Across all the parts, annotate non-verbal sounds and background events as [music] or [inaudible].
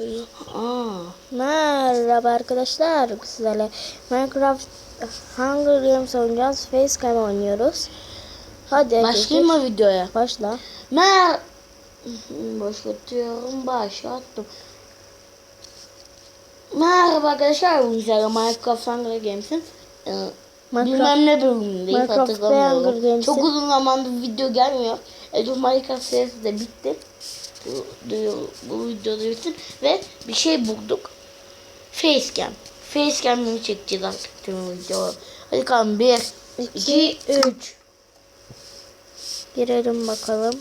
duruyor. Aa. Merhaba arkadaşlar. Sizlerle Minecraft Hunger Games oynayacağız. Facecam oynuyoruz. Hadi Başlayayım mı videoya? Başla. Mer Başlatıyorum. Başlattım. Merhaba arkadaşlar. Bu güzel Minecraft Hunger Games'in e, Minecraft- bilmem ne bölümündeyiz hatırlamıyorum. Çok uzun zamandır video gelmiyor. E, bu Minecraft serisi de bitti. Bu, bu, videoda bitsin. Ve bir şey bulduk. Facecam. Facecam'ını çekeceğiz artık tüm video. Hadi kalın. 1, 2, 3. Girelim bakalım.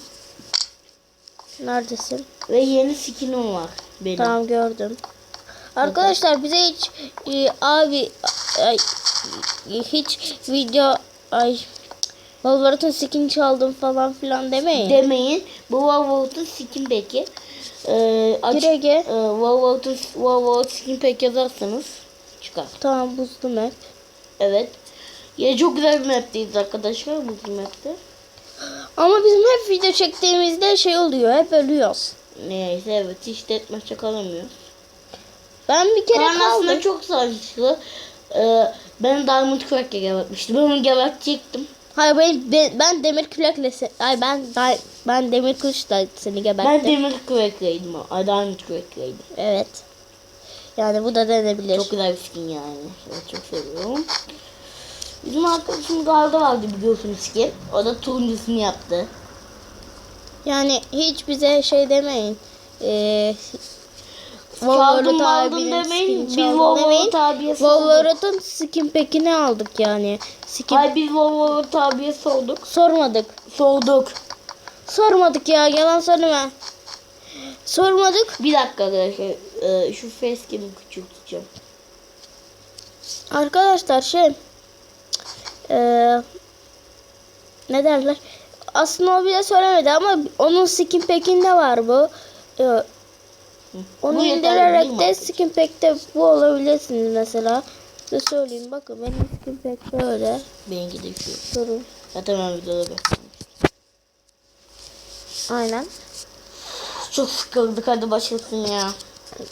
Neredesin? Ve yeni skinim var benim. Tamam gördüm. Arkadaşlar bize hiç e, abi ay, hiç video ay Wolverine skin çaldım falan filan demeyin. Demeyin. Bu Wolverine skin peki. Ee, aç, Gire Ege. e, Wolverine skin pack yazarsanız çıkar. Tamam buzlu map. Evet. Ya çok güzel bir mapteyiz arkadaşlar bu mapte. Ama bizim hep video çektiğimizde şey oluyor. Hep ölüyoruz. Neyse evet hiç detmaçta kalamıyoruz. Ben bir kere aslında kaldım. çok saçlı. Ee, ben Diamond Crack'e gebertmiştim. Ben onu gebertecektim. Hayır ben, ben, ben demir kürekle ay ben ben demir kılıçla seni geberttim. Ben Demir. Ay, Diamond Crack'leydim. Evet. Yani bu da denebilir. Çok güzel bir skin yani. Evet, çok seviyorum. Bizim arkadaşımız Arda vardı biliyorsunuz ki. O da turuncusunu yaptı. Yani hiç bize şey demeyin. Ee, Çaldım Wolverine aldım demeyin. Biz. Wolverine abiye. Wolverine'ın skin pack'ini aldık yani. Skin Ay biz Wolverine abiye sorduk. sormadık. Sorduk. Sormadık ya yalan söyleme. Sormadık. Bir dakika arkadaşlar. Ee, şu facecam'i küçülteceğim. Arkadaşlar şey eee ne derler? Aslında o bile söylemedi ama onun skin pack'inde var bu. Ee, onu indirerek de skin pack'te bu olabilirsiniz mesela. Size söyleyeyim bakın benim skin pack böyle. Benimki de şu. Durun. Zaten ben videoda göstermiştim. Aynen. Çok sıkıldık hadi başlasın ya.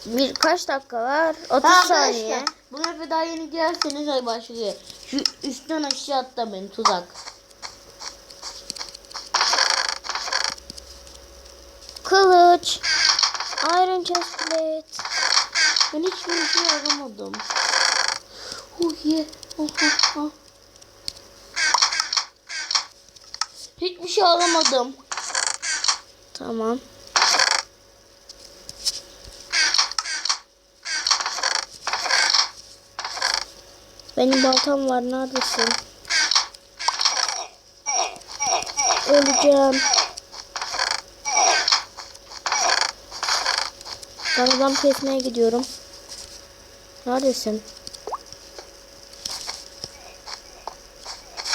Bir kaç dakika var? 30 Ha, saniye. Bu map'e daha yeni girerseniz hadi başlıyor. Şu üstten aşağı atla beni tuzak. Kılıç. Iron chestplate. Ben hiçbir şey aramadım. Oh yeah. Oh, oh, oh. Hiçbir şey alamadım. Tamam. Benim baltam var. Neredesin? Öleceğim. Ben adam kesmeye gidiyorum. Neredesin?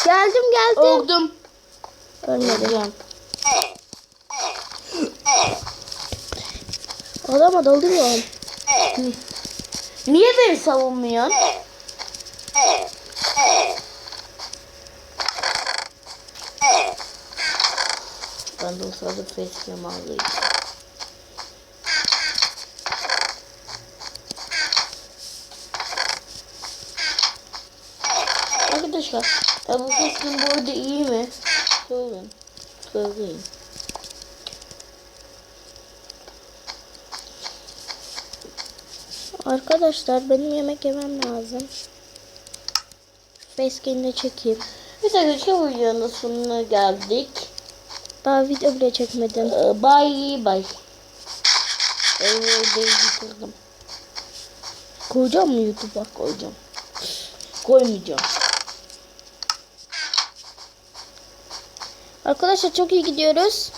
Geldim geldim. Öldüm. Ölmedim. Adama dalıyorum. Niye beni savunmuyorsun? Ben de o sırada facecam aldım. Arkadaşlar, ya bu facecam bu arada iyi mi? Söyleyin. Söyleyin. Arkadaşlar benim yemek yemem lazım. Facecam'de de çekeyim. Bir dakika videonun sonuna geldik. Daha video bile çekmedim. Ee, Bye bye. Videoyu bitirdim. Koyacağım mı YouTube'a? Koyacağım. Koymayacağım. Arkadaşlar çok iyi gidiyoruz.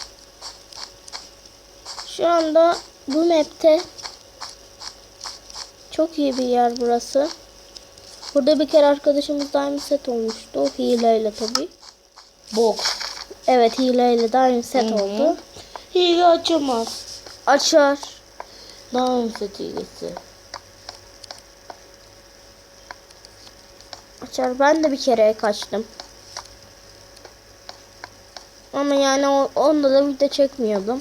Şu anda bu map'te çok iyi bir yer burası. Burada bir kere arkadaşımız diamond set olmuştu. O hileyle tabi. Bok. Evet hileyle diamond set Hı hı. oldu. Hile açamaz. Açar. Dans et hilesi. Açar. Ben de bir kere kaçtım. Ama yani o, onda da video çekmiyordum.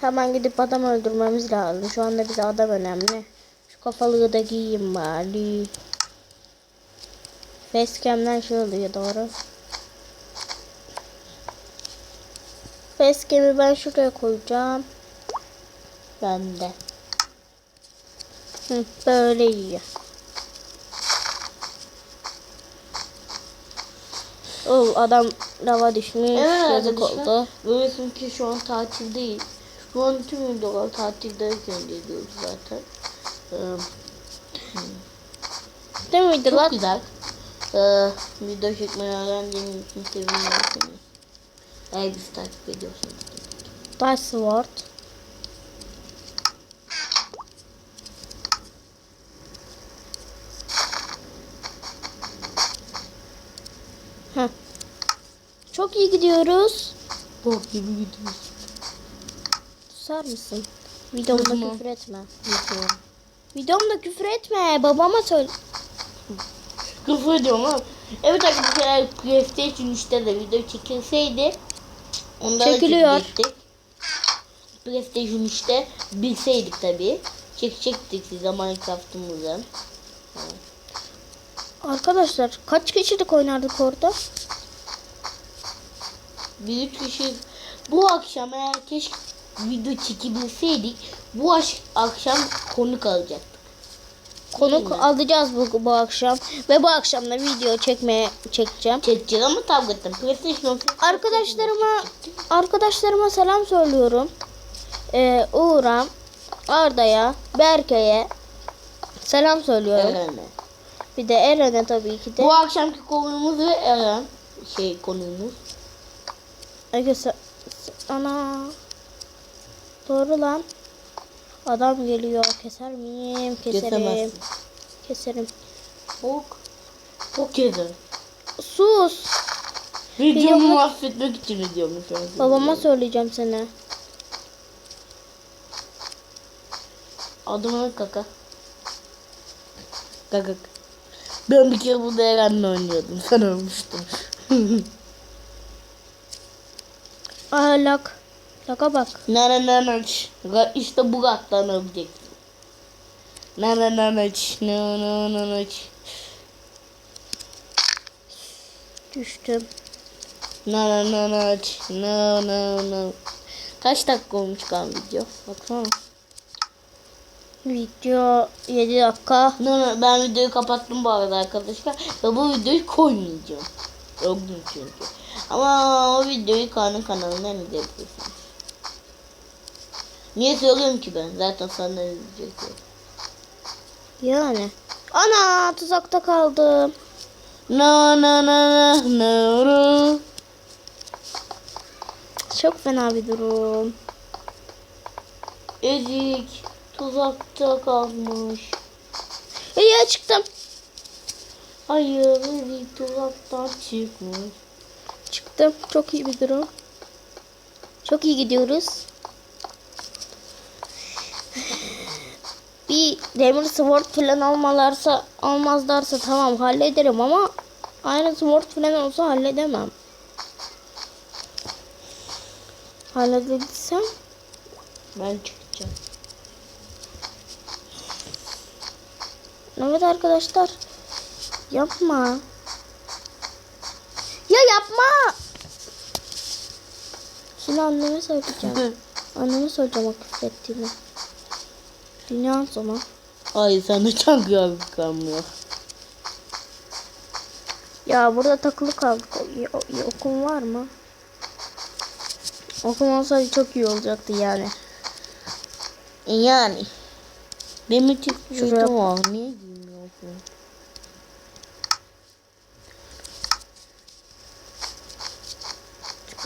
Hemen gidip adam öldürmemiz lazım. Şu anda bize adam önemli. Şu kafalığı da giyeyim bari. Facecam'den şey oluyor doğru. Facecam'i ben şuraya koyacağım. Ben de. Hı, böyle iyi. Oh, adam lava düşmüş. Evet Yazık arkadaşlar. oldu. Böylesin ki şu an tatildeyiz. Şu an tüm videolar tatildeyken geliyoruz zaten. Ee, Değil miydi çok lan? güzel. Ee, video çekmeyi öğrendiğim için seviniyorum. Eğer bizi takip ediyorsanız. Dice Sword. Çok iyi gidiyoruz. Bok gibi gidiyoruz. Susar mısın? Videomda Kızma. küfür etme. Yapıyorum. Videomda küfür etme. Babama söyle. Küfür ediyorum ama. Evet arkadaşlar PlayStation 3'te de video çekilseydi onda da Çekiliyor. PlayStation 3'te bilseydik tabi. Çekecektik size Minecraft'ımızı. Arkadaşlar kaç kişilik oynardık orada? Bir kişi bu akşam eğer keşke video çekebilseydik bu akşam konuk alacaktık. Konuk alacağız bu, bu akşam. Ve bu akşam da video çekmeye çekeceğim. Çekeceğiz ama tabletten. PlayStation Arkadaşlarıma arkadaşlarıma selam söylüyorum. Ee, Uğur'a, Arda'ya, Berke'ye selam söylüyorum. Eren'e. Bir de Eren'e tabii ki de. Bu akşamki konuğumuz Eren şey konuğumuz. Se- ana. Doğru lan. Adam geliyor. Keser miyim? Keserim. Kesemezsin. Keserim. Bok. Bok yedi. Sus. Videomu Videomu- mahvetmek için ediyorum şu an. Babama söyleyeceğim seni. Adımın kaka. Kaka. Ben bir kere burada Eren'le oynuyordum. Sen ölmüştün. [laughs] Aa lak. Laka bak. Nana nanaç. İşte bu kattan öleceksin. Nana nanaç. Nana nanaç. Düştüm. Nana nanaç. No no no. Kaç dakika olmuş kan video? Baksana. Video 7 dakika. No, no, ben videoyu kapattım bu arada arkadaşlar. Ve bu videoyu koymayacağım. Yorgun çünkü. Ama o videoyu kanun kanalından izleyebilirsiniz. Niye söylüyorum ki ben? Zaten senden izleyecekler. Yani. Ana tuzakta kaldım. No no no no no no. Çok fena bir durum. Ezik tuzakta kalmış. İyi çıktım. Hayır Ezik tuzaktan çıkmış. Çıktım. Çok iyi bir durum. Çok iyi gidiyoruz. Bir demir sword falan almalarsa almazlarsa tamam hallederim ama aynı sword falan olsa halledemem. Halledebilsem Ben çıkacağım. Evet arkadaşlar. Yapma. Ya yapma. Şimdi anneme söyleyeceğim. anneme söyleyeceğim o küfür ettiğini. Dünyanın sonu. Ay sana çok yazık kalmıyor. Ya burada takılı kaldık. Okul var mı? Okul olsaydı çok iyi olacaktı yani. Yani. Benim için şurada var. Niye girmiyorsun?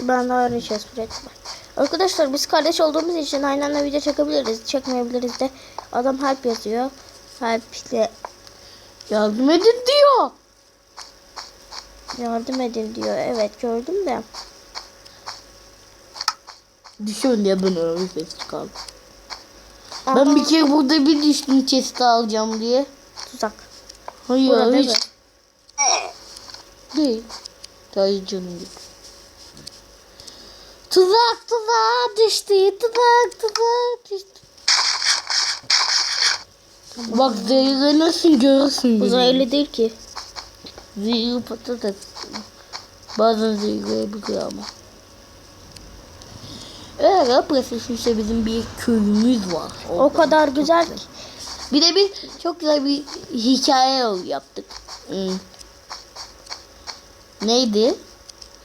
Ben hiç espri etmem. Arkadaşlar biz kardeş olduğumuz için aynı anda video çekebiliriz. Çekmeyebiliriz de. Adam help yazıyor. Help ile Yardım edin diyor. yardım edin diyor. Evet gördüm de. Düşün diye ben öyle ses çıkardım. Aha, Ben bir kere burada bir düştüm chest'i alacağım diye. tuzak. Hayır Burada hiç değil değil. Sadece canım gitti. Tuzak tuzak düştü. Tuzak tuzak düştü. Bak zehirlenirsin görürsün. beni. Uzaylı değil ki. Zehirli patates. Bazen zehirleyebiliyor ama. Evet arkadaşlar işte bizim bir köyümüz var. O kadar güzel ki. Bir de bir çok güzel bir hikaye yaptık. Hmm. Neydi?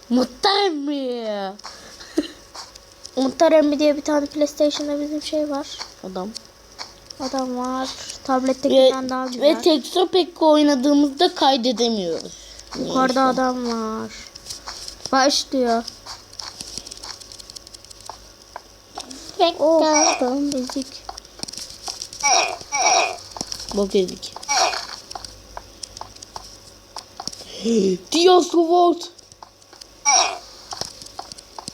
Muhtar mı? Muhtar Emmi diye bir tane PlayStation'da bizim şey var. Adam. Adam var. Ve, Tablettekinden daha güzel. ve Texo Pekko oynadığımızda kaydedemiyoruz. Yukarıda adam var. Başlıyor. Oh, ezik. Bak ezik. Dios Sword.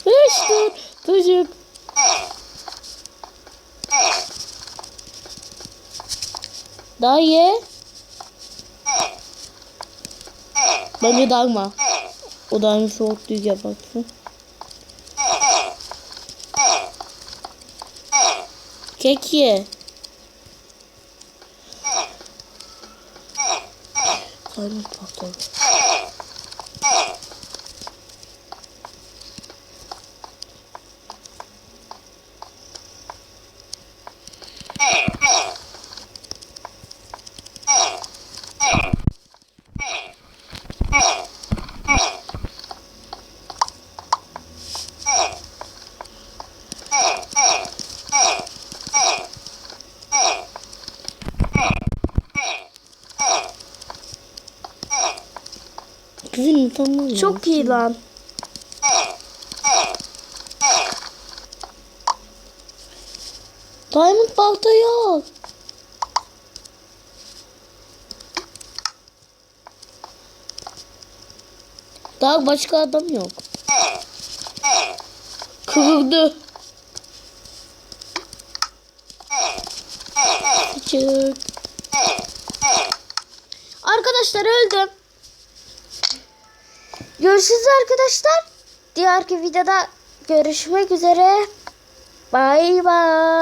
İşte çocuk. Daha ye. Bence dalma. O da aynı soğuk düğü yaparsın. Kek ye. Karnım. Ya. Çok iyi lan. Diamond balta yok. Daha başka adam yok. Kırıldı. Küçük. Arkadaşlar öldüm. Görüşürüz arkadaşlar. Diğerki videoda görüşmek üzere. Bay bay.